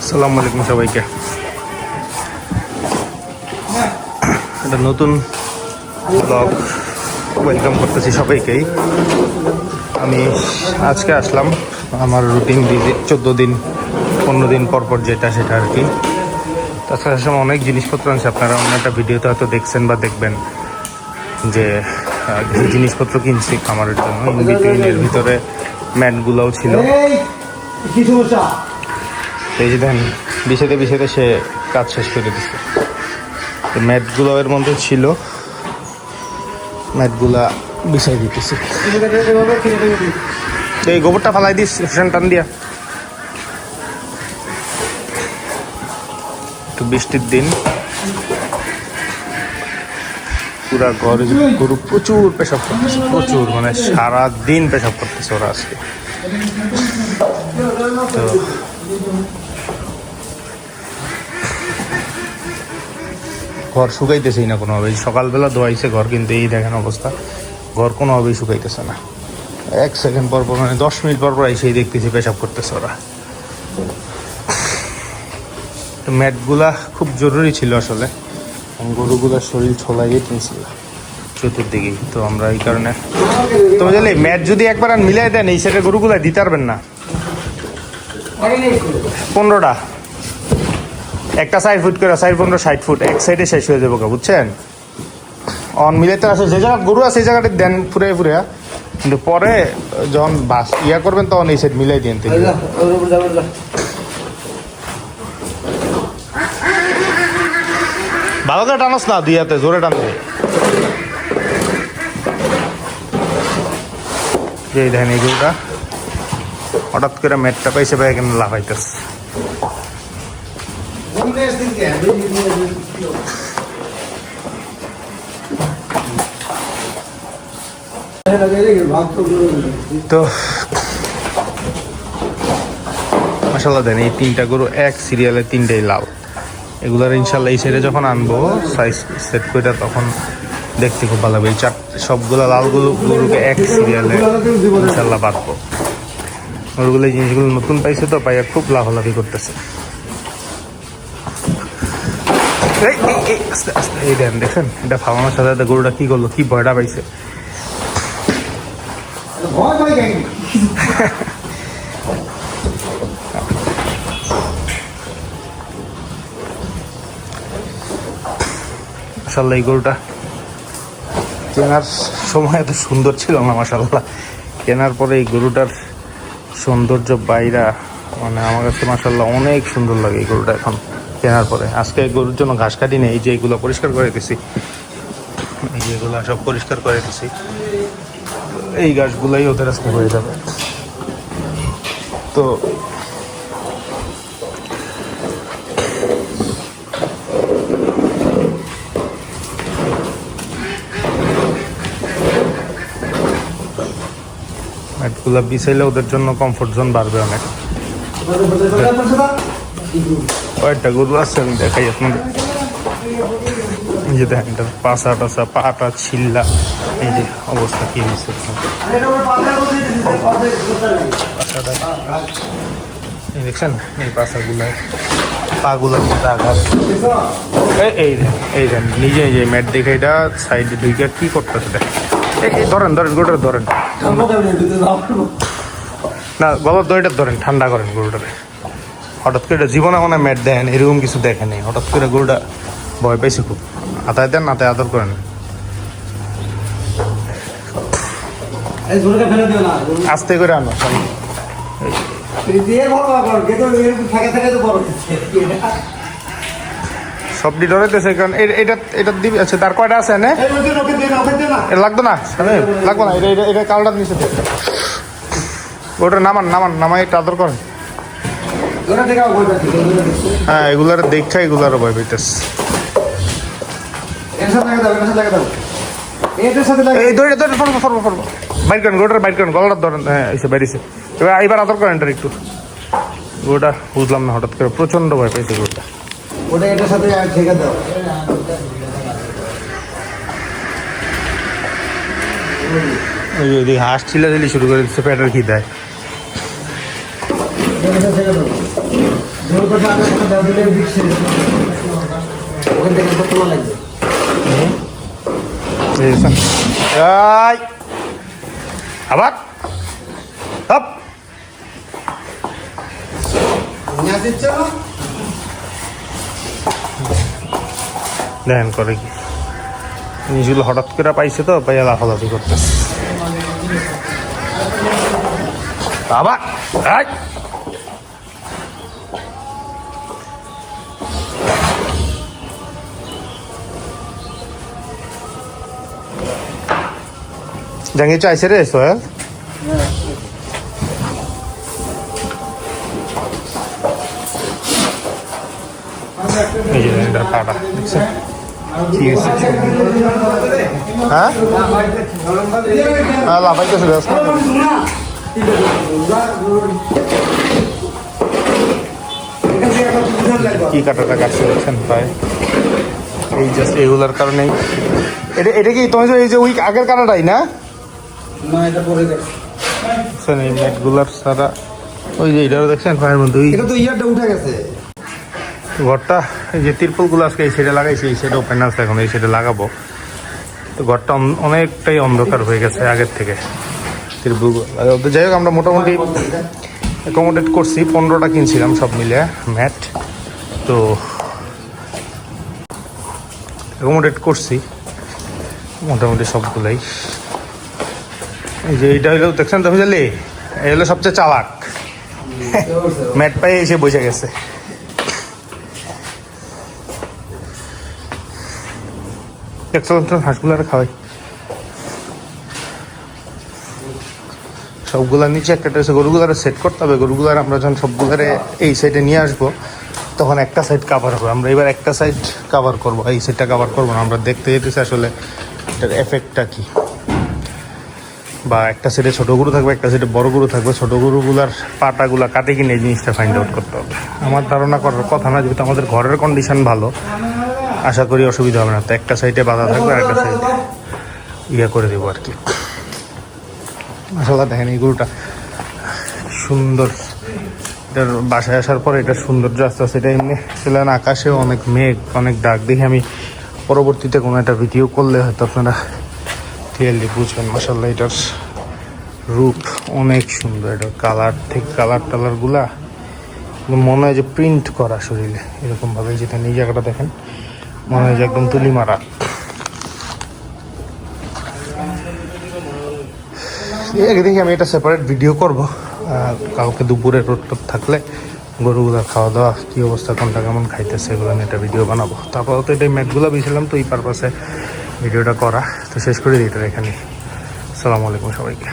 আসসালামু আলাইকুম সবাইকে। একটা নতুন ব্লগ ওয়েলকাম করতেছি সবাইকেই। আমি আজকে আসলাম আমার রুটিন চোদ্দ দিন, পনেরো দিন পর পর যেটা সেটা আর কি। তাছাড়া সময় অনেক জিনিসপত্র আছে আপনারা অন্য একটা ভিডিওতে হয়তো দেখছেন বা দেখবেন যে জিনিসপত্র কিনছি খামারের জন্য বিটুইনের ভিতরে ম্যাটগুলোও ছিল। কি সমস্যা? এই যে দেখেন বিষেতে বিষেতে সে কাজ শেষ করে দিচ্ছে ম্যাটগুলো এর মধ্যে ছিল। ম্যাটগুলা বিছাই দিতেছি। এই গোবরটা ফালাই দিস, ফ্যান টান দিয়া। একটু বৃষ্টির দিন। পুরা ঘরে গরু প্রচুর পেশাব করতেছে। প্রচুর মানে সারা দিন পেশাব করতেছে ওরা আজকে। তো ঘর শুকাইতেছেই না কোনোভাবে। এই সকালবেলা ধোয়াইছে ঘর, কিন্তু এই দেখেন অবস্থা। ঘর কোনোভাবেই শুকাইতেছে না। এক সেকেন্ড পর পর মানে দশ মিনিট পর পর এসেই দেখতেছি পেশাব করতেছে ওরা। ম্যাটগুলা খুব জরুরি ছিল আসলে। গরুগুলার শরীর ছোলাইয়ে কিনছিল। চতুর্দিকেই তো আমরা এই কারণে তো ম্যাট যদি একবার আর মিলাই দেন, এই সাইডে গরুগুলা দিতে পারবেন না। পনেরোটা। একটা সাইড ফুট করে সাইড পনেরো, ষাট ফুট। এক সাইডে শেষ হয়ে যাব বুঝছেন? অন মিলাইতে আসে, যে জায়গা গরু আছে সেই জায়গাটা দেন ফুরে ফুরে কিন্তু পরে, যখন বাস ইয়া করবেন, তখন এই সাইড মিলাই দিন ভালো করে টানস না, দুই হাতে, জোরে টানবে এই দেখেন এই গরুটা। হঠাৎ করে মেটটা পাইছে ভাই, এখানে লাফাইতেছে। তো মাসাল্লাহ দেন, এই তিনটা গরু, এক সিরিয়ালে তিনটাই লাল এগুলার ইনশাল্লাহ এই সাইডে যখন আনব সাইজ সেট করে তখন দেখতে খুব ভালো হবে। এই চার সবগুলো লাল গরু গরুকে এক সিরিয়ালে ইনশাল্লাহ বাঁধবো। এই জিনিসগুলো নতুন পাইছে তো, পাইয়া খুব লাভালাভি করতেছে। এটা গরুটা কি করল, কি ভয়টা পাইছে? এই গরুটা কেনার সময় এত সুন্দর ছিল না মাসাল্লাহ কেনার পরে এই গরুটার সৌন্দর্য বাইরা মানে আমার কাছে মাসাল্লাহ অনেক সুন্দর লাগে এই গরুটা এখন কেনার পরে। আজকে গরুর জন্য ঘাস কাটি নেই, এই যে এগুলো পরিষ্কার করে দিছি। এই যে এগুলো সব পরিষ্কার করে দিছি। এই ঘাসগুলোই ওদের আজকে হয়ে যাবে। তো ম্যাটগুলো বিছাইলে ওদের জন্য কমফোর্ট জোন বাড়বে অনেক। কয়েকটা গরু আছে, আমি দেখাই আপনাদের। যে দেখেন পাশা টাসা পাটা ছিল্লা। এই যে অবস্থা কি হয়েছে? দেখছেন, এই পাশাগুলো পাগুলো কিন্তু আঘাত। এই এই দেন নিজে নিজে ম্যাট দেখে এটা সাইডে ঢুকে কি করতেছে দেখেন। এই ধরেন ধরেন গোটা ধরেন। না গলার দড়িটা ধরেন ঠান্ডা করেন গরুটারে হঠাৎ করে এটা জীবনে মনে হয় ম্যাট দেন এরকম কিছু দেখে নেই হঠাৎ করে গরুটা ভয় পাইছে খুব আতায় দেন নাতায় আদর করেন আস্তে করে আনো এই সবটি ডরাইতেছে কারণ এটা এটা দিবি আচ্ছা তার কয়টা আছে না লাগতো না? লাগবো না এটা এটা এটা কালটা নিচে ওটা নামান নামান নামাই এটা আদর করেন। হ্যাঁ এগুলার দেখা এগুলারও ভয় পাইতেছে। এই দড়িটা দড়িটা ফরবো ফরবো ফরবো বাইর করেন গোটার বাইর করেন গলাটা ধরেন। হ্যাঁ এসে এবার এইবার আদর করেন একটু। গোটা বুঝলাম না হঠাৎ করে প্রচণ্ড ভয় পাইছে ওটা এটার সাথে ঠেকে দাও। ওই যে ওইদিকে হাঁস ছিলাছিলি শুরু করে দিচ্ছে পেটের খিদায়। এটা ছেড়ে দেবো জোর কথা আগে একটা দাও দিলে বিট ছেড়ে দেবো ওখান থেকে কত তোমার লাগবে এই যে, এই, আবার হপ নিয়ে দিচ্ছ দেখেন করে কি? জিনিসগুলো হঠাৎ করে পাইছে তো, পাইয়া লাফালাফি করতেছে। এই। জাঙ্গি চাইছে রে, সোহেল? এই যে পাটা, দেখছেন? ঠিক আছে হ্যাঁ? হ্যাঁ লাফাইতেছে ব্যস্ত কি কাটাটা কাটছে দেখছেন প্রায় এই জাস্ট এগুলার কারণেই। এটা এটা কি তুমি এই যে উইক আগের কাটাটাই না? এই সারা। ওই যে এটাও দেখছেন পায়ের মধ্যে ওই এটা তো ইয়ারটা উঠে গেছে। ঘরটা? এই যে তিরপলগুলো আজকে এই সাইডে লাগাইছি এই সাইডে ওপেন আছে এখন এই সাইডে লাগাবো। তো ঘরটা অনেকটাই অন্ধকার হয়ে গেছে আগের থেকে তিরপলগুলো। যাই হোক আমরা মোটামুটি অ্যাকোমোডেট করছি পনেরোটা কিনছিলাম সব মিলে ম্যাট। তো অ্যাকোমোডেট করছি মোটামুটি সবগুলাই। এই যে এইটা হলো দেখছেন তো বুঝলি এই হলো সবচেয়ে চালাক। ম্যাট পায়ে এসে বসে গেছে। একশো হাঁসগুলো আর খাওয়াই। সবগুলার নিচে একটা একটা গরুগুলার সেট করতে হবে। গরুগুলার আমরা যখন সবগুলারে এই সাইডে নিয়ে আসব, তখন একটা সাইড কাভার হবে। আমরা এবার একটা সাইড কাভার করব। এই সাইডটা কাভার করব না, আমরা দেখতে যেতেছি আসলে এটার এফেক্টটা কি। বা একটা সাইডে ছোট গরু থাকবে, একটা সাইডে বড় গরু থাকবে। ছোট গরুগুলার পাটাগুলা কাটে কিনে এই জিনিসটা ফাইন্ড আউট করতে হবে। আমার ধারণা করার কথা না, যেহেতু আমাদের ঘরের কন্ডিশন ভালো আশা করি অসুবিধা হবে না। তো একটা সাইডে বাধা থাকবে আর একটা সাইডে ইয়ে করে দেবো আর কি। আসলে দেখেন এই গরুটা সুন্দর। এটার বাসায় আসার পরে এটা সৌন্দর্য আস্তে আস্তে এটা এমনি ছিলেন আকাশে অনেক মেঘ অনেক ডাক। দেখে আমি পরবর্তীতে কোনো একটা ভিডিও করলে হয়তো আপনারা ক্লিয়ারলি বুঝবেন। মাসাল্লাহ এটার রূপ অনেক সুন্দর। এটার কালার থেকে কালার টালারগুলা মনে হয় যে প্রিন্ট করা শরীরে এরকমভাবে যেটা এই জায়গাটা দেখেন। মনে হয় একদম তুলি মারা দেখি আমি এটা সেপারেট ভিডিও করব। কাউকে দুপুরে রোদ টোদ থাকলে গরুগুলো খাওয়া দাওয়া কী অবস্থা, কোনটা কেমন খাইতেছে, এগুলো নিয়ে একটা ভিডিও বানাবো। তারপর তো এটা ম্যাটগুলো বেছিলাম, তো এই পারপাসে ভিডিওটা করা। তো শেষ করে দিই এটা এখানে। আসসালামু আলাইকুম সবাইকে।